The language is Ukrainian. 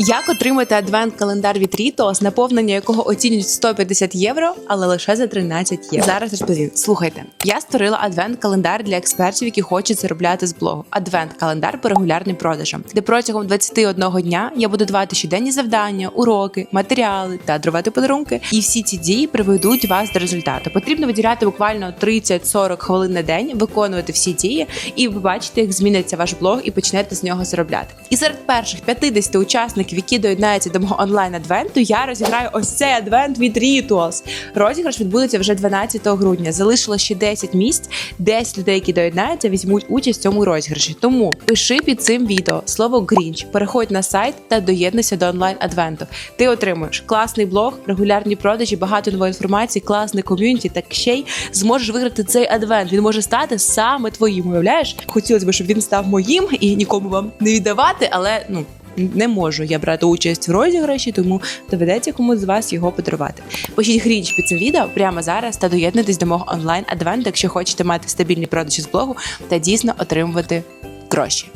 Як отримати адвент-календар від Рітос, наповнення якого оцінюють 150 євро, але лише за 13 євро. Зараз розповім. Слухайте, я створила адвент-календар для експертів, які хочуть заробляти з блогу. Адвент-календар по регулярним продажам, де протягом 21 дня я буду давати щоденні завдання, уроки, матеріали та дарувати подарунки. І всі ці дії приведуть вас до результату. Потрібно виділяти буквально 30-40 хвилин на день, виконувати всі дії, і ви бачите, як зміниться ваш блог, і почнете з нього заробляти. І серед перших 50 учасників, які доєднаються до мого онлайн адвенту, я розіграю ось цей адвент від Rituals. Розіграш відбудеться вже 12 грудня. Залишилось ще 10 місць. 10 людей, які доєднаються, візьмуть участь в цьому розіграші. Тому пиши під цим відео слово Грінч, переходь на сайт та доєднуйся до онлайн адвенту. Ти отримуєш класний блог, регулярні продажі, багато нової інформації, класний ком'юніті. Так ще й зможеш виграти цей адвент. Він може стати саме твоїм. Уявляєш? Хотілося б, щоб він став моїм і нікому вам не віддавати, але ну. Не можу я брати участь в розіграші, тому доведеться комусь з вас його подарувати. Пишіть грінч під цим відео прямо зараз та доєднуйтесь до мого онлайн адвенту, якщо хочете мати стабільні продажі з блогу та дійсно отримувати гроші.